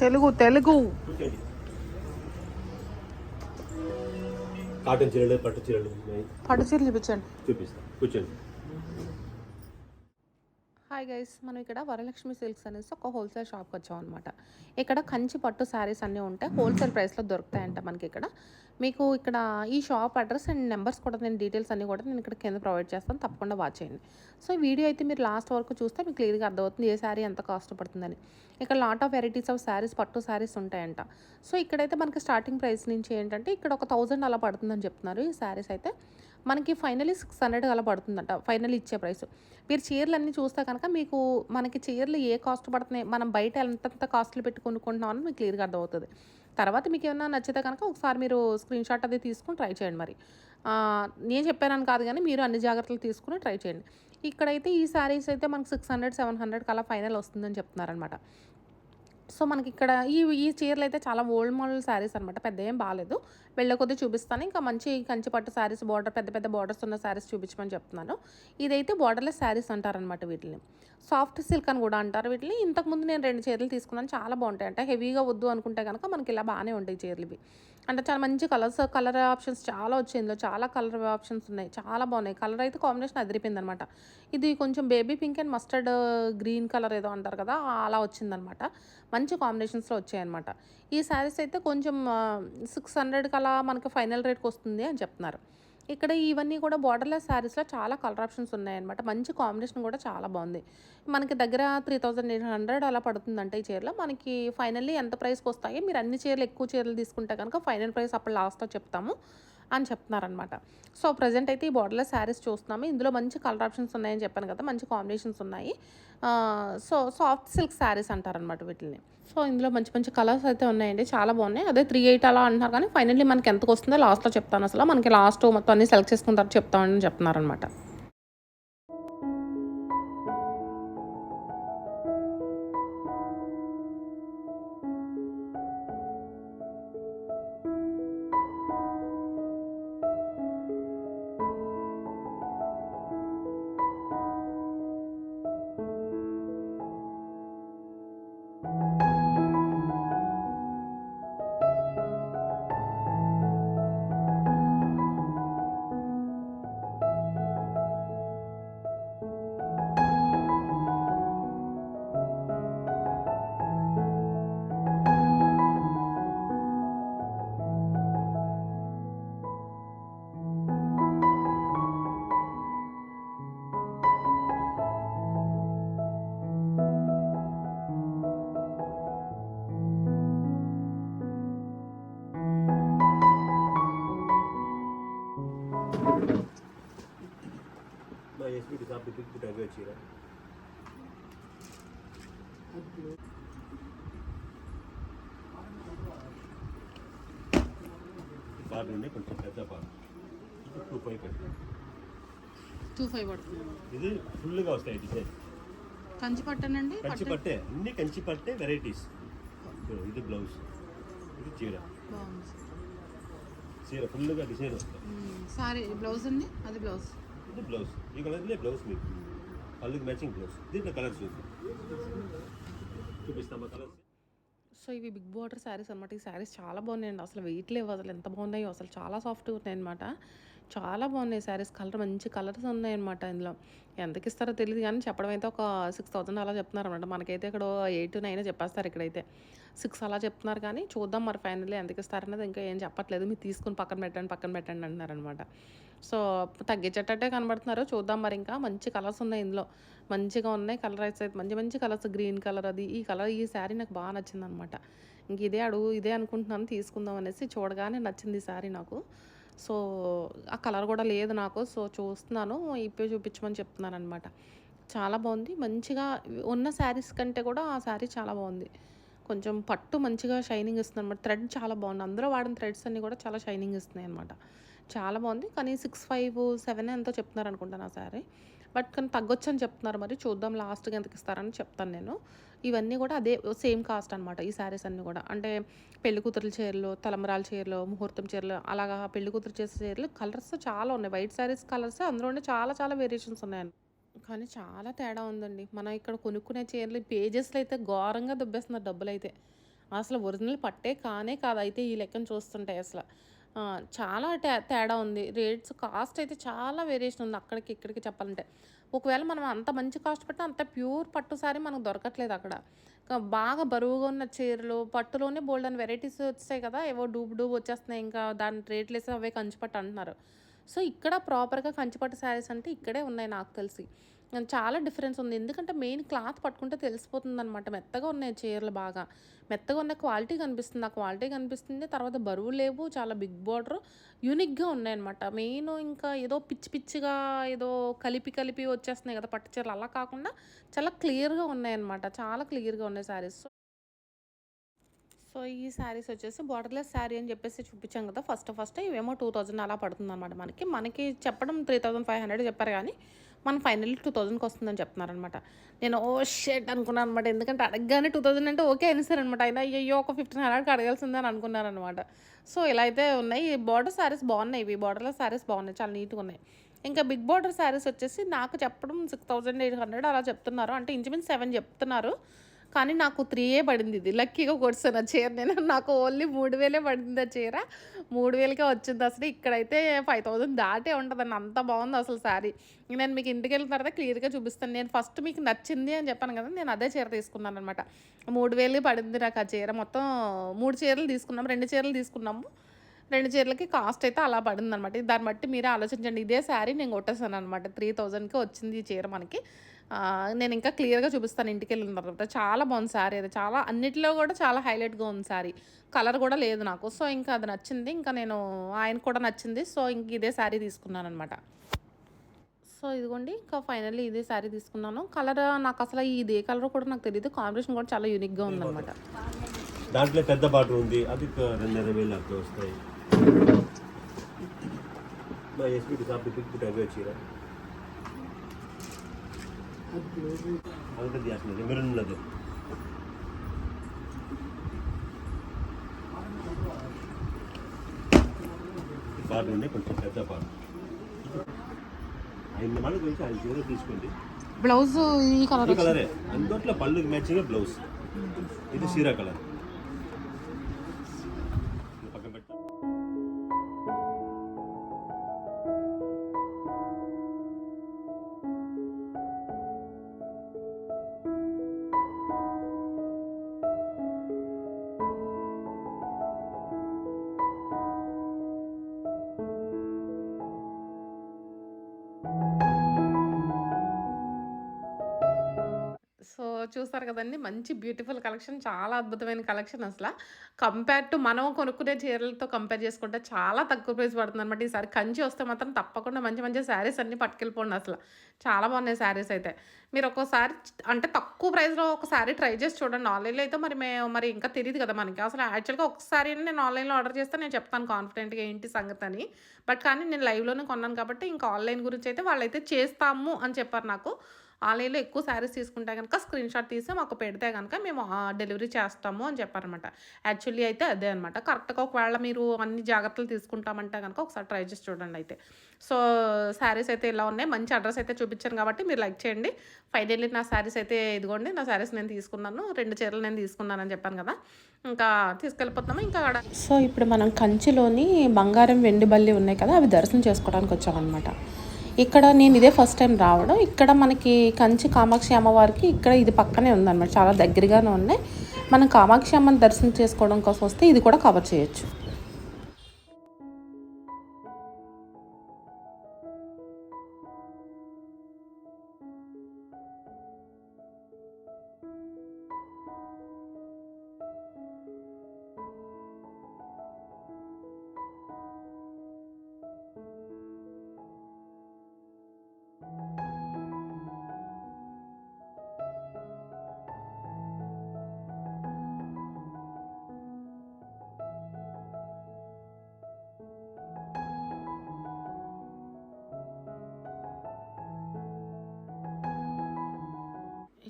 తెలుగా Telugu. Cotton చీరలు పట్టు చీరలు ఉన్నాయి. పట్టు చీరలు చూపించండి. చూపిస్తా. కూర్చోండి. హాయ్ గైస్ మనం ఇక్కడ వరలక్ష్మి సిల్క్స్ అనేసి ఒక హోల్సేల్ షాప్కి వచ్చాం అనమాట ఇక్కడ కంచి పట్టు శారీస్ అన్నీ ఉంటాయి హోల్సేల్ ప్రైస్లో దొరుకుతాయంట మనకి ఇక్కడ. మీకు ఇక్కడ ఈ షాప్ అడ్రస్ అండ్ నెంబర్స్ కూడా నేను డీటెయిల్స్ అన్నీ కూడా నేను ఇక్కడ కింద ప్రొవైడ్ చేస్తాను తప్పకుండా వాచ్ చేయండి. సో ఈ వీడియో అయితే మీరు లాస్ట్ వరకు చూస్తే మీకు క్లియర్గా అర్థమవుతుంది ఏ శారీ ఎంత కాస్ట్ పడుతుందని. ఇక్కడ lot of varieties of saris పట్టు శారీస్ ఉంటాయంట. సో ఇక్కడైతే మనకి స్టార్టింగ్ ప్రైస్ నుంచి ఏంటంటే ఇక్కడ ఒక థౌజండ్ అలా పడుతుందని చెప్తున్నారు ఈ శారీస్ అయితే. మనకి ఫైనలీ సిక్స్ హండ్రెడ్ అలా పడుతుందంట ఫైనల్ ఇచ్చే ప్రైస్. మీరు చీరలు అన్నీ చూస్తే కనుక మీకు మనకి చీరలు ఏ కాస్ట్ పడుతున్నాయి మనం బయట ఎంతంత కాస్ట్లు పెట్టి కొనుక్కుంటున్నామని మీకు క్లియర్గా అర్థమవుతుంది. తర్వాత మీకు ఏమైనా నచ్చితే కనుక ఒకసారి మీరు స్క్రీన్ షాట్ అది తీసుకుని ట్రై చేయండి మరి. నేను చెప్పానని కాదు కానీ మీరు అన్ని జాగ్రత్తలు తీసుకుని ట్రై చేయండి. ఇక్కడైతే ఈ శారీస్ అయితే మనకు సిక్స్ హండ్రెడ్ సెవెన్ హండ్రెడ్కి అలా ఫైనల్ వస్తుందని చెప్తున్నారనమాట సో మనకి ఇక్కడ ఈ ఈ చీరలు అయితే చాలా ఓల్డ్ మోడల్ శారీస్ అనమాట పెద్ద ఏం బాగాలేదు వెళ్ళే కొద్దీ చూపిస్తాను. ఇంకా మంచి కంచి పట్టు శారీస్ బార్డర్ పెద్ద పెద్ద బార్డర్స్ ఉన్న శారీస్ చూపించమని చెప్తున్నాను. ఇదైతే బార్డర్లెస్ శారీస్ అంటారనమాట వీటిని. సాఫ్ట్ సిల్క్ అని కూడా అంటారు వీటిని. ఇంతకుముందు నేను రెండు చీరలు తీసుకున్నాను. చాలా బాగుంటాయి అంటే హెవీగా వద్దు అనుకుంటే కనుక మనకి ఇలా బాగానే ఉంటాయి చీరలు ఇవి అంటే చాలా మంచి కలర్స్ కలర్ ఆప్షన్స్ చాలా వచ్చాయి. ఇందులో చాలా కలర్ ఆప్షన్స్ ఉన్నాయి. చాలా బాగున్నాయి. కలర్ అయితే కాంబినేషన్ అదిరిపోయింది అనమాట ఇది కొంచెం baby pink and mustard green colour ఏదో అంటారు కదా అలా వచ్చిందనమాట. మంచి కాంబినేషన్స్లో వచ్చాయన్నమాట. ఈ శారీస్ అయితే కొంచెం సిక్స్ హండ్రెడ్కి అలా మనకి ఫైనల్ రేట్కి వస్తుంది అని చెప్తున్నారు. ఇక్కడ ఇవన్నీ కూడా బార్డర్లెస్ శారీస్లో చాలా కలర్ ఆప్షన్స్ ఉన్నాయన్నమాట. మంచి కాంబినేషన్ కూడా చాలా బాగుంది. మనకి దగ్గర త్రీ థౌజండ్ ఎయిట్ హండ్రెడ్ అలా పడుతుందంటే ఈ చీరలో. మనకి ఫైనల్లీ ఎంత ప్రైస్కి వస్తాయి మీరు అన్ని చీరలు ఎక్కువ చీరలు తీసుకుంటే కనుక ఫైనల్ ప్రైస్ అప్పుడు లాస్ట్లో చెప్తాము. అని చెప్తున్నారనమాట సో ప్రజెంట్ అయితే ఈ బార్డర్లో శారీస్ చూస్తున్నాము. ఇందులో మంచి కలర్ ఆప్షన్స్ ఉన్నాయని చెప్పాను కదా మంచి కాంబినేషన్స్ ఉన్నాయి. సో సాఫ్ట్ సిల్క్ శారీస్ అంటారనమాట వీటిని సో ఇందులో మంచి మంచి కలర్స్ అయితే ఉన్నాయండి. చాలా బాగున్నాయి. అదే త్రీ ఎయిట్ అలా అంటున్నారు కానీ ఫైనల్లీ మనకి ఎంతకు వస్తుందో లాస్ట్లో చెప్తాను అసలు. మనకి లాస్ట్ మొత్తం అన్ని సెలెక్ట్ చేసుకున్న తర్వాత చెప్తామని చెప్తున్నారనమాట టైగర్ చీర. పార్ట్ నుండి కొంచెం పెద్ద పార్ట్ టూ ఫైవ్ కట్టి టూ ఫైవ్ పడుతుంది. ఇది ఫుల్గా వస్తాయి డిజైన్. కంచి పట్టనండి? కంచి పట్టే అన్ని కంచి పట్టే వెరైటీస్. ఇది బ్లౌజ్ ఇది చీర. చీర ఫుల్గా డిజైన్ వస్తాయి. సారీ బ్లౌజ్ అండి? అది బ్లౌజ్. ఇది బ్లౌజ్. ఈ కలర్లే బ్లౌజ్ మీకు. కళ్ళుకి మ్యాచింగ్ బ్లౌజ్ దీంట్లో కలర్స్ చూద్దాం. చూపిస్తామా కలర్స్ సో ఇవి బిగ్ బార్డర్ శారీస్ అనమాట ఈ శారీస్ చాలా బాగున్నాయండి. అసలు వెయిట్ లేవు. అసలు ఎంత బాగున్నాయో అసలు చాలా సాఫ్ట్గా ఉన్నాయి అనమాట చాలా బాగున్నాయి శారీస్. కలర్ మంచి కలర్స్ ఉన్నాయన్నమాట ఇందులో. ఎంతకి ఇస్తారో తెలియదు కానీ చెప్పడం అయితే ఒక సిక్స్ థౌసండ్ అలా చెప్తున్నారు అనమాట మనకైతే ఇక్కడ ఎయిట్ నైన్ చెప్పేస్తారు ఇక్కడైతే. సిక్స్ అలా చెప్తున్నారు కానీ చూద్దాం మరి ఫైనల్లీ ఎంతకి ఇస్తారనేది ఇంకా ఏం చెప్పట్లేదు. మీరు తీసుకుని పక్కన పెట్టండి పక్కన పెట్టండి అంటున్నారనమాట సో తగ్గించేటట్టే కనబడుతున్నారు. చూద్దాం మరి ఇంకా. మంచి కలర్స్ ఉన్నాయి ఇందులో. మంచిగా ఉన్నాయి కలర్ అయితే. మంచి మంచి కలర్స్. గ్రీన్ కలర్ అది ఈ కలర్ ఈ శారీ నాకు బాగా నచ్చింది అనమాట ఇంక ఇదే అడుగు ఇదే అనుకుంటున్నాను తీసుకుందాం అనేసి చూడగానే నచ్చింది ఈ శారీ నాకు. సో ఆ కలర్ కూడా లేదు నాకు. సో చూస్తున్నాను. ఇప్పే చూపించమని చెప్తున్నాను అనమాట చాలా బాగుంది. మంచిగా ఉన్న శారీస్ కంటే కూడా ఆ శారీ చాలా బాగుంది. కొంచెం పట్టు మంచిగా షైనింగ్ ఇస్తుంది అనమాట థ్రెడ్ చాలా బాగుంది. అందరూ వాడిన థ్రెడ్స్ అన్నీ కూడా చాలా షైనింగ్ ఇస్తున్నాయి అనమాట చాలా బాగుంది. కానీ సిక్స్ ఫైవ్ సెవెన్ ఎంతో చెప్తున్నారు అనుకుంటాను ఆ శారీ. బట్ కానీ తగ్గొచ్చు అని చెప్తున్నారు మరి. చూద్దాం లాస్ట్గా ఎంతకి ఇస్తారని చెప్తాను నేను. ఇవన్నీ కూడా అదే సేమ్ కాస్ట్ అనమాట ఈ శారీస్ అన్నీ కూడా. అంటే పెళ్ళి కూతురు చీరలు తలమరాల చీరలు ముహూర్తం చీరలు అలాగా పెళ్ళి కూతురు చేసే చీరలు కలర్స్ చాలా ఉన్నాయి. వైట్ శారీస్ కలర్స్ అందులోనే చాలా చాలా వేరియేషన్స్ ఉన్నాయి కానీ చాలా తేడా ఉందండి. మనం ఇక్కడ కొనుక్కునే చీరలు పేజెస్‌లో అయితే ఘోరంగా దొబ్బేస్తున్నారు అయితే అసలు ఒరిజినల్ పట్టే కానే కాదు అయితే ఈ లెక్కన చూస్తుంటే అసలు. చాలా తే తేడా ఉంది. రేట్స్ కాస్ట్ అయితే చాలా వేరియేషన్ ఉంది అక్కడికి, ఇక్కడికి చెప్పాలంటే. ఒకవేళ మనం అంత మంచి కాస్ట్ పెట్టినా అంత ప్యూర్ పట్టు సారీ మనకు దొరకట్లేదు అక్కడ. బాగా బరువుగా ఉన్న చీరలు పట్టులోనే బోలెడన్ని వెరైటీస్ వచ్చాయి కదా! ఏవో డూబ్ డూబ్ వచ్చేస్తున్నాయి. ఇంకా దాని రేట్లు వేసి అవే కంచి పట్టు అంటున్నారు. సో, ఇక్కడ ప్రాపర్‌గా కంచిపట్టు శారీస్ అంటే ఇక్కడే ఉన్నాయి నాకు తెలిసి. చాలా డిఫరెన్స్ ఉంది. ఎందుకంటే మెయిన్ క్లాత్ పట్టుకుంటే తెలిసిపోతుందనమాట. మెత్తగా ఉన్నాయి చీరలు బాగా. మెత్తగా ఉన్న క్వాలిటీ కనిపిస్తుంది. ఆ క్వాలిటీ కనిపిస్తుంది. తర్వాత బరువు లేవు. చాలా బిగ్ బార్డర్ యూనిక్‌గా ఉన్నాయన్నమాట. మెయిన్ ఇంకా ఏదో పిచ్చి పిచ్చిగా ఏదో కలిపి కలిపి వచ్చేస్తున్నాయి కదా! పట్టు చీరలు అలా కాకుండా చాలా క్లియర్‌గా ఉన్నాయన్నమాట. చాలా క్లియర్‌గా ఉన్నాయి శారీస్. సో, ఈ శారీస్ వచ్చేసి బార్డర్లెస్ శారీ అని చెప్పేసి చూపించాం కదా! ఫస్ట్ ఫస్ట్ ఇవేమో 2000 అలా పడుతుందనమాట మనకి. మనకి చెప్పడం 3500 చెప్పారు కానీ మన ఫైనల్లీ 2000కి వస్తుందని చెప్తున్నారనమాట. నేను oh ఓ షిట్ అనుకున్నాను అనమాట. ఎందుకంటే అడగగానే 2000 అంటే ఓకే అనమాట అయినా అయ్యో ఒక 1500కి అడగాల్సిందని అనుకున్నాను అనమాట సో, ఇలా అయితే ఉన్నాయి. బోర్డర్ శారీస్ బాగున్నాయి ఇవి. బోర్డర్‌లెస్ శారీస్ బాగున్నాయి. చాలా నీట్‌గా ఉన్నాయి. ఇంకా బిగ్ బార్డర్ శారీస్ వచ్చేసి నాకు చెప్పడం 6800 అలా చెప్తున్నారు. అంటే ఇంచుమించు సెవెన్ చెప్తున్నారు. కానీ నాకు త్రీయే పడింది ఇది. లక్కీగా కొట్టేసాను ఆ చీర నేను. నాకు ఓన్లీ 3000 పడింది ఆ చీర. 3000కే వచ్చింది అసలు. ఇక్కడైతే 5000 దాటే ఉంటదండి. అంత బాగుంది అసలు శారీ. నేను మీకు ఇంటికి వెళ్ళిన తర్వాత క్లియర్‌గా చూపిస్తాను. నేను ఫస్ట్ మీకు నచ్చింది అని చెప్పాను కదా! నేను అదే చీర తీసుకున్నాను అనమాట మూడు వేలు పడింది నాకు ఆ చీర. మొత్తం మూడు చీరలు తీసుకున్నాము రెండు చీరలు తీసుకున్నాము. రెండు చీరలకి కాస్ట్ అయితే అలా పడిందనమాట. దాన్ని బట్టి మీరే ఆలోచించండి. ఇదే శారీ నేను కొట్టేస్తాను అనమాట త్రీ థౌజండ్కి వచ్చింది ఈ చీర మనకి. నేను ఇంకా క్లియర్గా చూపిస్తాను ఇంటికి వెళ్ళిన తర్వాత. చాలా బాగుంది శారీ అది. చాలా అన్నిటిలో కూడా చాలా హైలైట్గా ఉంది శారీ. కలర్ కూడా లేదు నాకు. సో ఇంకా అది నచ్చింది. ఇంకా నేను ఆయన కూడా నచ్చింది. సో ఇంక ఇదే శారీ తీసుకున్నాను అనమాట సో ఇదిగోండి. ఇంకా ఫైనల్లీ ఇదే శారీ తీసుకున్నాను. కలర్ నాకు అసలు ఇదే కలర్ కూడా నాకు తెలియదు కాంబినేషన్ కూడా చాలా యూనిక్గా ఉందన్నమాట. దాంట్లో పెద్ద బార్డర్ ఉంది. అది రెండున్నర వేలు అట్లా వస్తాయి. చీర అంత దియాసనది మెరూన్ ఉన్నది బార్డర్ ఉండే కొంచెం పెద్ద బార్డర్ ఐదు మళ్ళీ కొంచెం ఐదు చీర తీసుకోండి. బ్లౌజ్ ఈ కలర్ ఈ కలరే అందుట్లో పళ్ళుకి మ్యాచింగ్ బ్లౌజ్ ఇది సీరా కలర్ చూసారు కదండి మంచి బ్యూటిఫుల్ కలెక్షన్. చాలా అద్భుతమైన కలెక్షన్ అసలు కంపేర్ టు మనం కొనుక్కునే చీరలతో కంపేర్ చేసుకుంటే చాలా తక్కువ ప్రైస్ పడుతుంది అనమాట ఈసారి కంచి వస్తే మాత్రం తప్పకుండా మంచి మంచి శారీస్ అన్నీ పట్టుకెళ్ళిపోండి అసలు చాలా బాగున్నాయి శారీస్ అయితే. మీరు ఒక్కోసారి అంటే తక్కువ ప్రైస్‌లో ఒక శారీ ట్రై చేసి చూడండి. ఆన్‌లైన్‌లో అయితే మరి మేము మరి ఇంకా తెలీదు కదా మనకి. అసలు యాక్చువల్‌గా ఒకసారి నేను ఆన్‌లైన్‌లో ఆర్డర్ చేస్తే నేను చెప్తాను కాన్ఫిడెంట్‌గా ఏంటి సంగతి అని. బట్ కానీ నేను లైవ్‌లోనే కొన్నాను కాబట్టి ఇంకా ఆన్‌లైన్ గురించి అయితే వాళ్ళైతే చేస్తాము అని చెప్పారు నాకు. ఆన్‌లైన్‌లో ఎక్కువ శారీస్ తీసుకుంటే గనుక స్క్రీన్‌షాట్ తీసి మాకు పెడితే కనుక మేము డెలివరీ చేస్తాము అని చెప్పారనమాట. యాక్చువల్లీ అయితే అదే అనమాట. కరెక్ట్‌గా ఒకవేళ మీరు అన్ని జాగ్రత్తలు తీసుకుంటామంటే కనుక ఒకసారి ట్రై చేసి చూడండి అయితే. సో, శారీస్ అయితే ఇలా ఉన్నాయి. మంచి అడ్రస్ అయితే చూపించాను కాబట్టి మీరు లైక్ చేయండి. ఫైనల్లీ నా శారీస్ అయితే ఇదిగోండి. నా శారీస్ నేను తీసుకున్నాను. రెండు చీరలు నేను తీసుకున్నాను అని చెప్పాను కదా! ఇంకా తీసుకెళ్ళిపోతున్నాము. ఇంకా సో, ఇప్పుడు మనం కంచిలోని బంగారం, వెండి బల్లి ఉన్నాయి కదా! అవి దర్శనం చేసుకోవడానికి వచ్చామనమాట. ఇక్కడ నేను ఇదే ఫస్ట్ టైం రావడం. ఇక్కడ మనకి కంచి కామాక్షి అమ్మవారికి ఇక్కడ ఇది పక్కనే ఉందన్నమాట చాలా దగ్గరగానే ఉన్నాయి. మనం కామాక్షి అమ్మని దర్శనం చేసుకోవడం కోసం వస్తే ఇది కూడా కవర్ చేయొచ్చు.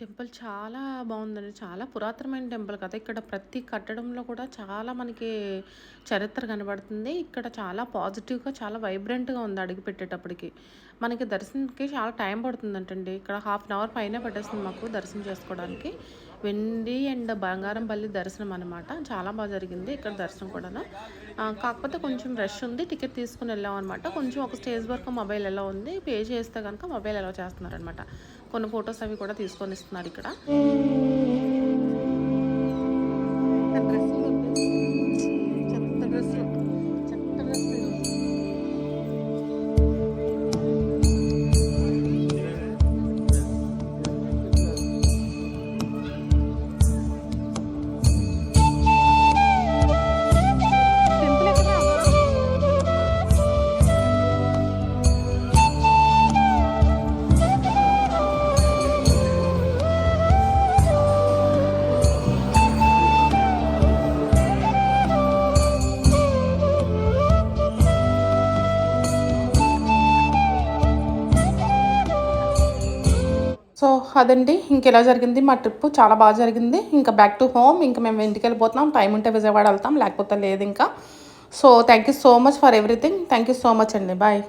టెంపుల్ చాలా బాగుందండి. చాలా పురాతనమైన టెంపుల్ కదా! ఇక్కడ ప్రతి కట్టడంలో కూడా చాలా మనకి చరిత్ర కనబడుతుంది. ఇక్కడ చాలా పాజిటివ్‌గా చాలా వైబ్రెంట్‌గా ఉంది అడిగి పెట్టేటప్పటికి. మనకి దర్శనంకి చాలా టైం పడుతుందంటండి ఇక్కడ హాఫ్ అన్ అవర్ పైన పట్టేస్తుంది మాకు దర్శనం చేసుకోవడానికి వెండి అండ్ బంగారం పల్లి దర్శనం అనమాట చాలా బాగా జరిగింది ఇక్కడ దర్శనం కూడా కాకపోతే కొంచెం రష్ ఉంది. టికెట్ తీసుకుని వెళ్ళాం అనమాట కొంచెం ఒక స్టేజ్ వరకు మొబైల్ ఎలా ఉంది పే చేస్తే కనుక మొబైల్ ఎలా చేస్తున్నారనమాట కొన్ని ఫొటోస్ అవి కూడా తీసుకొని ఇస్తున్నారు ఇక్కడ. సో అదండి ఇంకెలా జరిగింది? మా ట్రిప్ చాలా బాగా జరిగింది. ఇంకా బ్యాక్ టు హోమ్ ఇంకా మేము ఇంటికి వెళ్ళిపోతున్నాం. టైం ఉంటే విజయవాడ వెళ్తాం. లేకపోతే లేదు ఇంకా. So thank you so much for everything thank you so much అండి. బాయ్